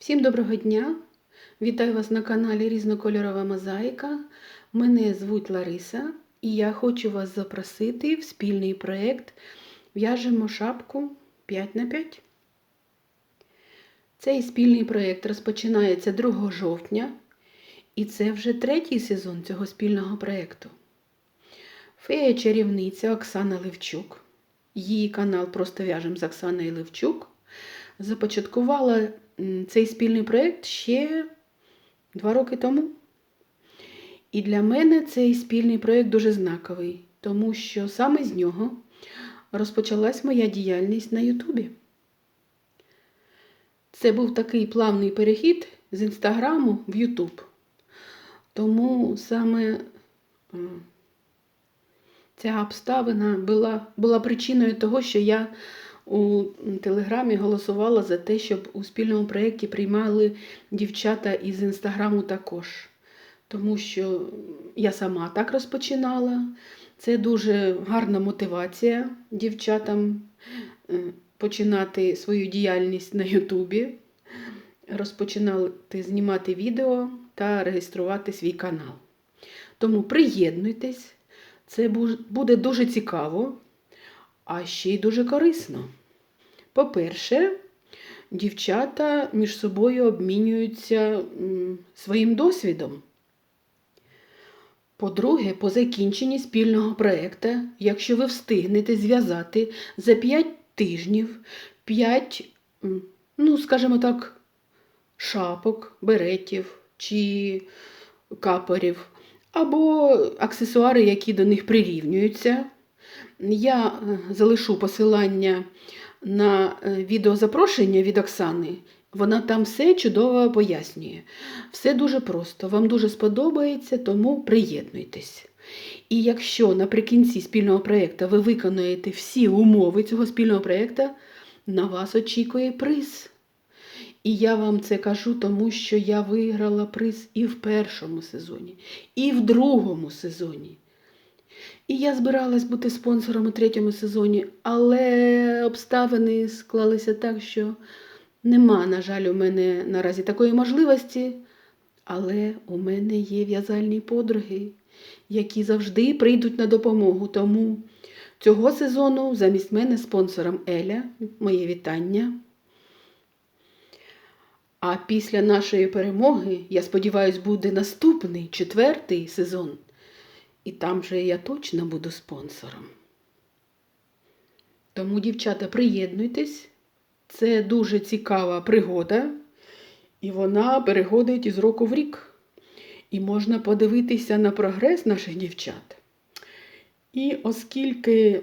Всім доброго дня! Вітаю вас на каналі Різнокольорова Мозаїка. Мене звуть Лариса і я хочу вас запросити в спільний проєкт В'яжемо шапку 5 на 5 Цей спільний проєкт розпочинається 2 жовтня, і це вже третій сезон цього спільного проєкту. Фея чарівниця Оксана Левчук. Її канал Просто в'яжем з Оксаною Левчук започаткувала цей спільний проєкт ще два роки тому. І для мене цей спільний проєкт дуже знаковий, тому що саме з нього розпочалась моя діяльність на Ютубі. Це був такий плавний перехід з Інстаграму в Ютуб. Тому саме ця обставина була, була причиною того, що я у Телеграмі голосувала за те, щоб у спільному проєкті приймали дівчата із Інстаграму також. Тому що я сама так розпочинала. Це дуже гарна мотивація дівчатам е, починати свою діяльність на Ютубі, розпочинати знімати відео та реєструвати свій канал. Тому приєднуйтесь, це буде дуже цікаво, а ще й дуже корисно. По-перше, дівчата між собою обмінюються своїм досвідом. По-друге, по закінченні спільного проєкту, якщо ви встигнете зв'язати за 5 тижнів 5, ну, скажімо так, шапок, беретів чи капорів, або аксесуари, які до них прирівнюються, я е, залишу посилання на е, відеозапрошення від Оксани. Вона там все чудово пояснює. Все дуже просто, вам дуже сподобається, тому приєднуйтесь. І якщо наприкінці спільного проєкту ви виконуєте всі умови цього спільного проєкту, на вас очікує приз. І я вам це кажу, тому що я виграла приз і в першому сезоні, і в другому сезоні. І я збиралась бути спонсором у третьому сезоні, але обставини склалися так, що нема, на жаль, у мене наразі такої можливості. Але у мене є в'язальні подруги, які завжди прийдуть на допомогу. Тому цього сезону замість мене спонсором Еля, моє вітання. А після нашої перемоги, я сподіваюся, буде наступний четвертий сезон. І там же я точно буду спонсором. Тому, дівчата, приєднуйтесь. Це дуже цікава пригода, і вона переходить із року в рік. І можна подивитися на прогрес наших дівчат. І оскільки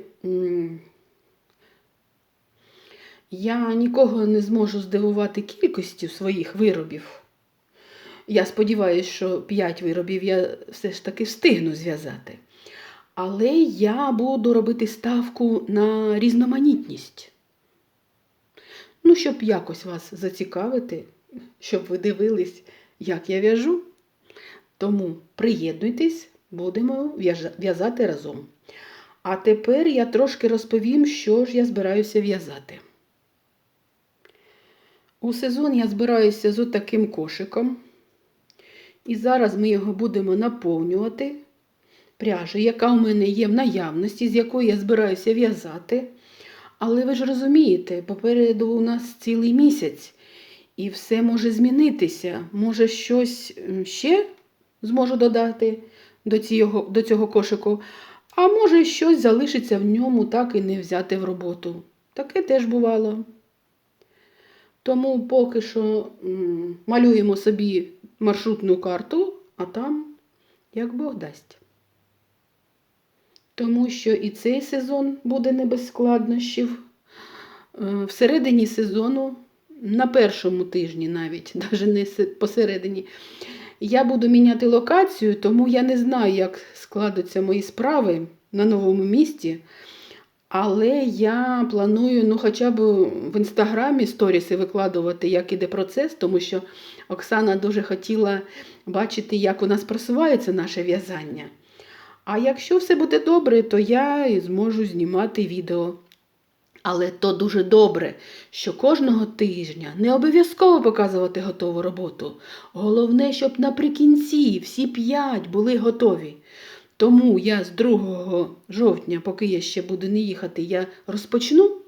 я нікого не зможу здивувати кількістю своїх виробів, я сподіваюся, що 5 виробів я все ж таки встигну зв'язати. Але я буду робити ставку на різноманітність. Ну, щоб якось вас зацікавити, щоб ви дивились, як я в'яжу. Тому приєднуйтесь, будемо в'язати разом. А тепер я трошки розповім, що ж я збираюся в'язати. У сезон я збираюся з отаким кошиком. І зараз ми його будемо наповнювати пряжею, яка у мене є в наявності, з якої я збираюся в'язати. Але ви ж розумієте, попереду у нас цілий місяць, і все може змінитися. Може, щось ще зможу додати до цього, до цього кошику, а може, щось залишиться в ньому, так і не взяти в роботу. Таке теж бувало. Тому поки що малюємо собі маршрутну карту, а там як Бог дасть. Тому що і цей сезон буде не без складнощів. Е, Всередині сезону, на першому тижні навіть, навіть не се- посередині, я буду міняти локацію, тому я не знаю, як складуться мої справи на новому місці. Але я планую ну, хоча б в інстаграмі сторіси викладувати, як іде процес, тому що Оксана дуже хотіла бачити, як у нас просувається наше в'язання. А якщо все буде добре, то я зможу знімати відео. Але то дуже добре, що кожного тижня не обов'язково показувати готову роботу. Головне, щоб наприкінці всі п'ять були готові. Тому я з 2 жовтня, поки я ще буду не їхати, я розпочну.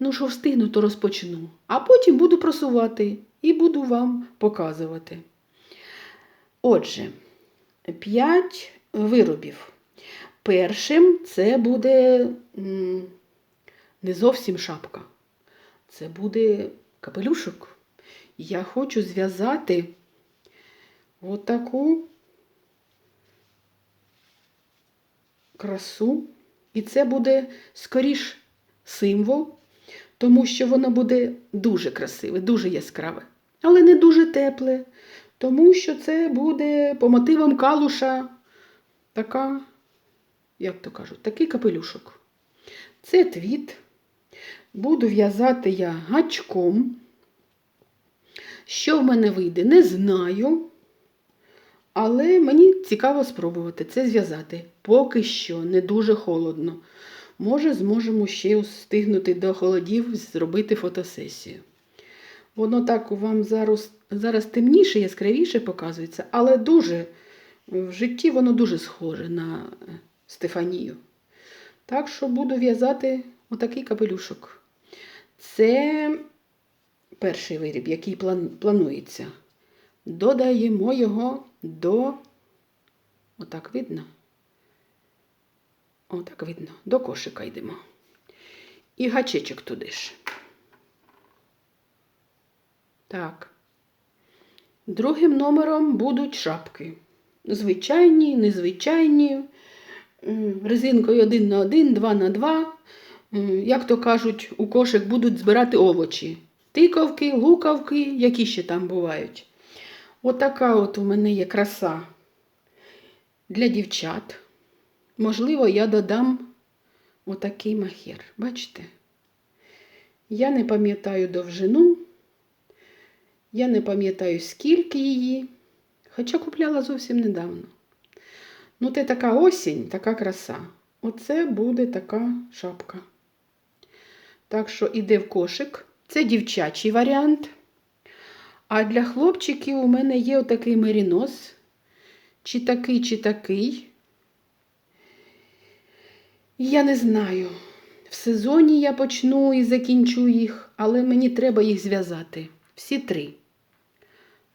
Ну, що встигну, то розпочну. А потім буду просувати і буду вам показувати. Отже, 5 виробів. Першим це буде не зовсім шапка. Це буде капелюшок. Я хочу зв'язати отаку красу. І це буде скоріш символ, тому що воно буде дуже красиве, дуже яскраве, але не дуже тепле, тому що це буде по мотивам калуша така, як то кажуть, такий капелюшок. Це твіт. Буду в'язати я гачком. Що в мене вийде, не знаю. Але мені цікаво спробувати це зв'язати. Поки що не дуже холодно. Може, зможемо ще встигнути до холодів зробити фотосесію. Воно так вам зараз, зараз темніше, яскравіше показується, але дуже в житті воно дуже схоже на е, Стефанію. Так що буду в'язати отакий капелюшок. Це перший виріб, який планується. Додаємо його до, отак видно? Отак видно, до кошика йдемо. І гачечок туди ж. Так. Другим номером будуть шапки. Звичайні, незвичайні, резинкою 1 на 1, 2 на 2. Як то кажуть, у кошик будуть збирати овочі. Тиковки, лукавки, які ще там бувають. Отака от у мене є краса для дівчат. Можливо, я додам отакий махер. Бачите? Я не пам'ятаю довжину, я не пам'ятаю, скільки її, хоча купляла зовсім недавно. Ну, це така осінь, така краса. Оце буде така шапка. Так що іде в кошик. Це дівчачий варіант. А для хлопчиків у мене є отакий мерінос. Чи такий, чи такий. Я не знаю. В сезоні я почну і закінчу їх, але мені треба їх зв'язати. Всі три.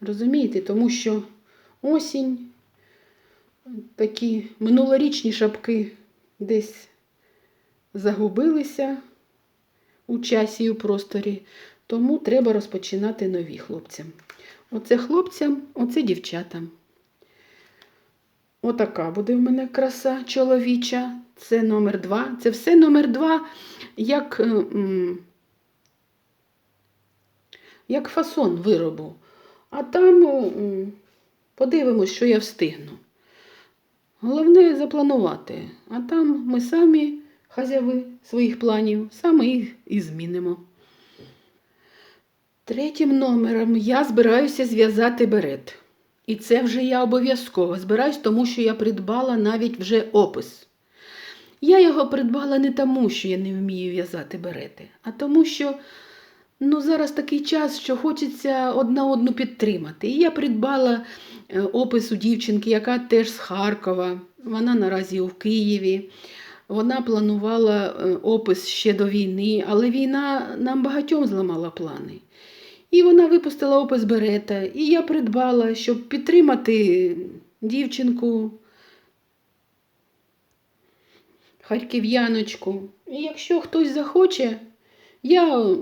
Розумієте? Тому що осінь, такі минулорічні шапки десь загубилися у часі і у просторі. Тому треба розпочинати нові хлопцям. Оце хлопцям, оце дівчатам. Отака буде в мене краса чоловіча. Це номер два. Це все номер два, як, е, як фасон виробу. А там е, подивимось, що я встигну. Головне запланувати. А там ми самі хазяви своїх планів, саме їх і змінимо. Третім номером я збираюся зв'язати берет. І це вже я обов'язково збираюсь, тому що я придбала навіть вже опис. Я його придбала не тому, що я не вмію в'язати берети, а тому, що ну, зараз такий час, що хочеться одна одну підтримати. І я придбала е, опис у дівчинки, яка теж з Харкова. Вона наразі у Києві. Вона планувала е, опис ще до війни, але війна нам багатьом зламала плани. І вона випустила опис берета, і я придбала, щоб підтримати дівчинку, харків'яночку. І якщо хтось захоче, я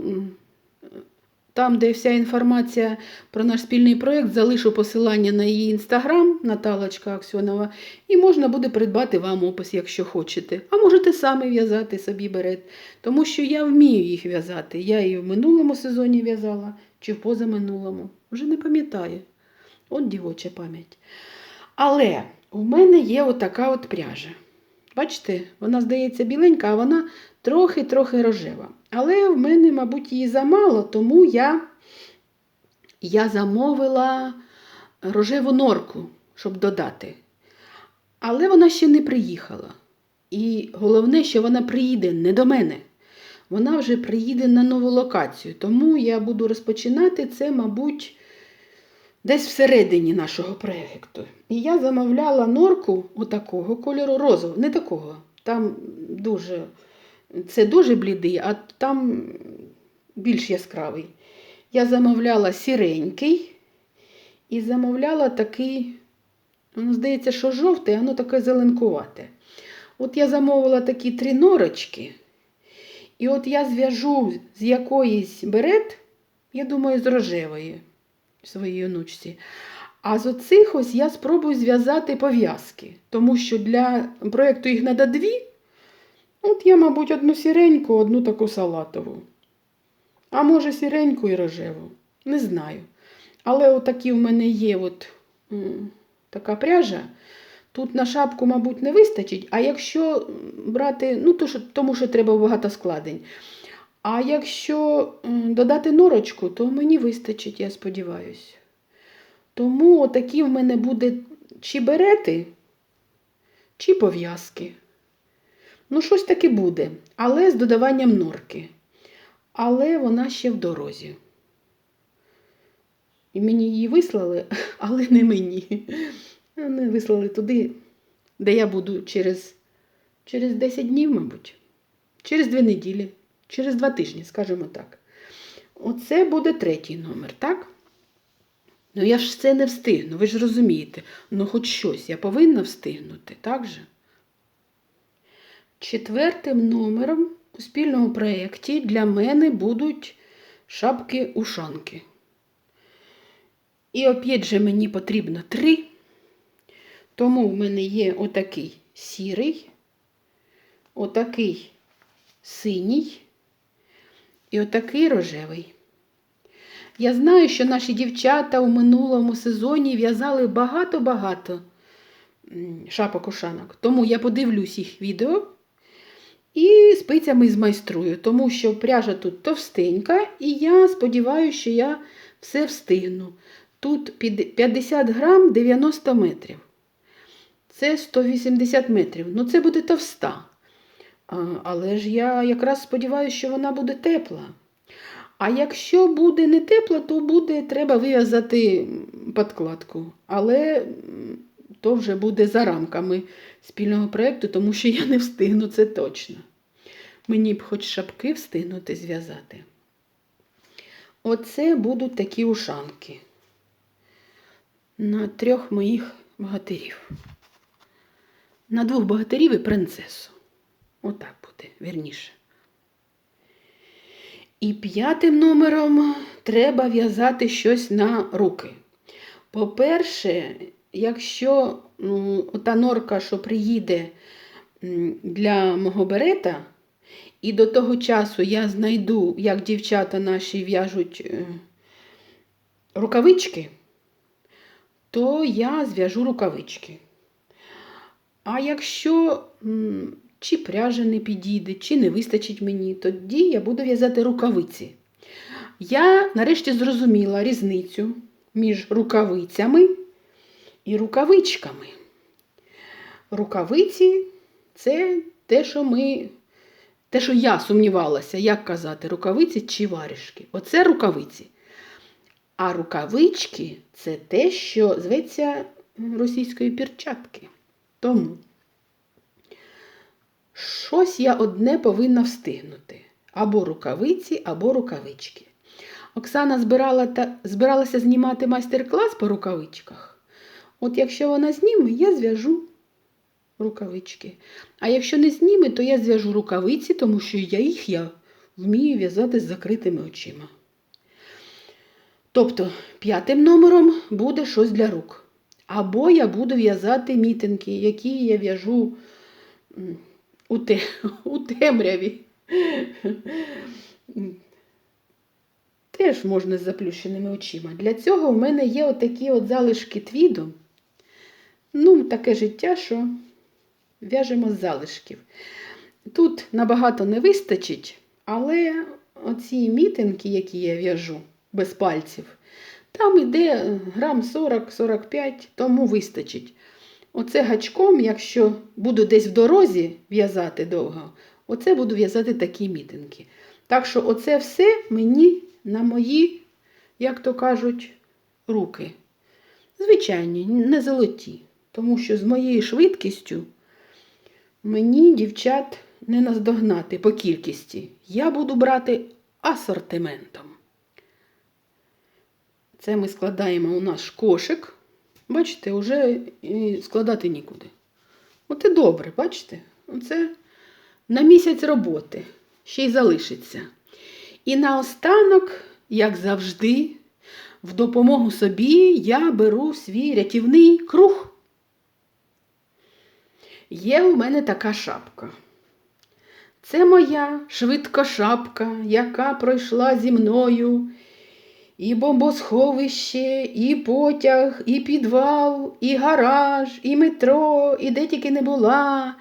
там, де вся інформація про наш спільний проєкт, залишу посилання на її інстаграм, Наталочка Аксьонова, і можна буде придбати вам опис, якщо хочете. А можете самі в'язати собі берет, тому що я вмію їх в'язати. Я і в минулому сезоні в'язала, чи в позаминулому. Вже не пам'ятаю. От дівоча пам'ять. Але у мене є отака от пряжа. Бачите, вона здається біленька, а вона трохи-трохи рожева. Але в мене, мабуть, її замало, тому я, я замовила рожеву норку, щоб додати. Але вона ще не приїхала. І головне, що вона приїде не до мене. Вона вже приїде на нову локацію. Тому я буду розпочинати це, мабуть, десь всередині нашого проєкту. І я замовляла норку отакого кольору розового, не такого. Там дуже, це дуже блідий, а там більш яскравий. Я замовляла сіренький і замовляла такий, ну, здається, що жовтий, воно таке зеленкувате. От я замовила такі три норочки. І от я зв'яжу з якоїсь берет, я думаю, з рожевої своїй онучці. А з оцих ось я спробую зв'язати пов'язки, тому що для проєкту їх треба дві. От я, мабуть, одну сіреньку, одну таку салатову. А може, сіреньку і рожеву. Не знаю. Але отакі в мене є от, така пряжа. Тут на шапку, мабуть, не вистачить, а якщо брати, ну, то, тому що треба багато складень. А якщо додати норочку, то мені вистачить, я сподіваюся. Тому отакі в мене буде чи берети, чи пов'язки. Ну, щось таке буде, але з додаванням норки. Але вона ще в дорозі. І мені її вислали, але не мені. Вони вислали туди, де я буду через, через 10 днів, мабуть, через 2 неділі, через 2 тижні, скажімо так. Оце буде третій номер, так? Ну я ж це не встигну, ви ж розумієте. Ну, хоч щось я повинна встигнути, так же? Четвертим номером у спільному проєкті для мене будуть шапки-ушанки. І опять же мені потрібно три. Тому в мене є отакий сірий, отакий синій і отакий рожевий. Я знаю, що наші дівчата у минулому сезоні в'язали багато-багато шапок-ушанок. Тому я подивлюсь їх відео і спицями змайструю, тому що пряжа тут товстенька, і я сподіваюся, що я все встигну. Тут 50 грам 90 метрів. Це 180 метрів. Ну, це буде товста. Але ж я якраз сподіваюся, що вона буде тепла. А якщо буде не тепла, то буде треба вив'язати подкладку. Але то вже буде за рамками спільного проєкту, тому що я не встигну це точно. Мені б хоч шапки встигнути зв'язати. Оце будуть такі ушанки на трьох моїх богатирів. На двох богатирів і принцесу. Отак буде, вірніше. І п'ятим номером треба в'язати щось на руки. По-перше, якщо ну, та норка, що приїде для мого берета, і до того часу я знайду, як дівчата наші в'яжуть е, рукавички, то я зв'яжу рукавички. А якщо чи пряжа не підійде, чи не вистачить мені, тоді я буду в'язати рукавиці. Я нарешті зрозуміла різницю між рукавицями і рукавичками. Рукавиці це те, що ми, те, що я сумнівалася, як казати, рукавиці чи варішки. Оце рукавиці. А рукавички це те, що зветься російської перчатки. Тому щось я одне повинна встигнути. Або рукавиці, або рукавички. Оксана збирала та, збиралася знімати майстер-клас по рукавичках. От якщо вона зніме, я зв'яжу рукавички. А якщо не зніме, то я зв'яжу рукавиці, тому що я їх я вмію в'язати з закритими очима. Тобто п'ятим номером буде щось для рук. Або я буду в'язати мітинки, які я в'яжу у, те, у темряві. Теж можна з заплющеними очима. Для цього в мене є отакі от залишки твіду. Ну, таке життя, що в'яжемо з залишків. Тут набагато не вистачить, але оці мітинки, які я в'яжу без пальців, там іде грам 40-45, тому вистачить. Оце гачком, якщо буду десь в дорозі в'язати довго, оце буду в'язати такі мітинки. Так що оце все мені на мої, як то кажуть, руки. Звичайні, не золоті. Тому що з моєю швидкістю мені дівчат не наздогнати по кількості. Я буду брати асортиментом. Це ми складаємо у наш кошик. Бачите, вже і складати нікуди. Оце добре, бачите? Оце на місяць роботи ще й залишиться. І наостанок, як завжди, в допомогу собі я беру свій рятівний круг. Є у мене така шапка. Це моя швидка шапка, яка пройшла зі мною і бомбосховище, і потяг, і підвал, і гараж, і метро, і де тільки не була.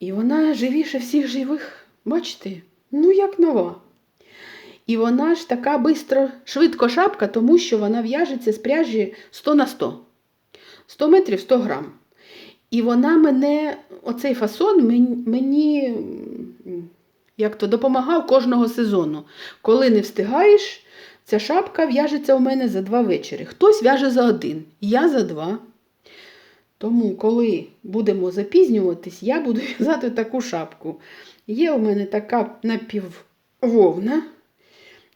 І вона живіше всіх живих, бачите? Ну, як нова. І вона ж така бистро, швидко шапка, тому що вона в'яжеться з пряжі 100 на 100. 100 метрів 100 грам. І вона мене, оцей фасон мені, як то допомагав кожного сезону. Коли не встигаєш, ця шапка в'яжеться у мене за два вечори. Хтось в'яже за один, я за два. Тому, коли будемо запізнюватись, я буду в'язати таку шапку. Є у мене така напіввовна.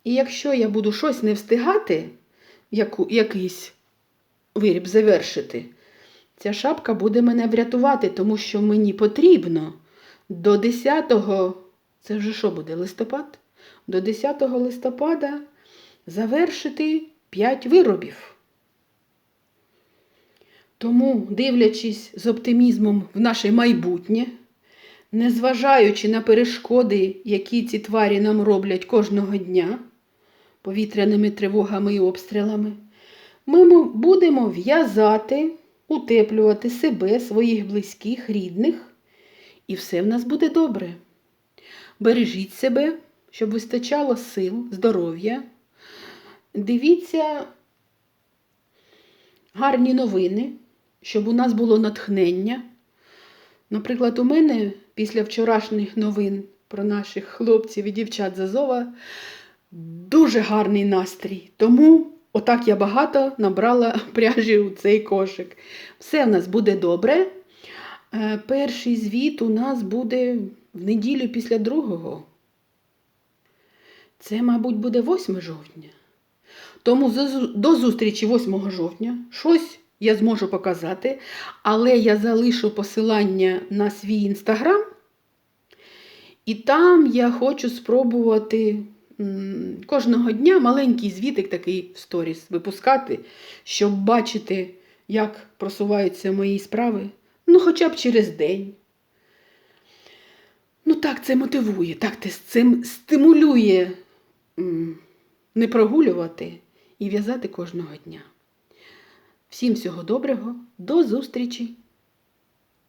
І якщо я буду щось не встигати, яку, якийсь виріб завершити, ця шапка буде мене врятувати, тому що мені потрібно до 10, це вже що буде, листопад? До 10 листопада завершити 5 виробів. Тому, дивлячись з оптимізмом в наше майбутнє, незважаючи на перешкоди, які ці тварі нам роблять кожного дня, повітряними тривогами і обстрілами, ми будемо в'язати, утеплювати себе, своїх близьких, рідних, і все в нас буде добре. Бережіть себе, щоб вистачало сил, здоров'я. Дивіться гарні новини, щоб у нас було натхнення. Наприклад, у мене після вчорашніх новин про наших хлопців і дівчат з дуже гарний настрій. Тому отак я багато набрала пряжі у цей кошик. Все в нас буде добре. Е, Перший звіт у нас буде в неділю після другого. Це, мабуть, буде 8 жовтня. Тому до зустрічі 8 жовтня. Щось я зможу показати, але я залишу посилання на свій інстаграм. І там я хочу спробувати кожного дня маленький звітик такий в сторіс випускати, щоб бачити, як просуваються мої справи. Ну, хоча б через день. Ну, так це мотивує, так це стимулює не прогулювати і в'язати кожного дня. Всім всього доброго, до зустрічі!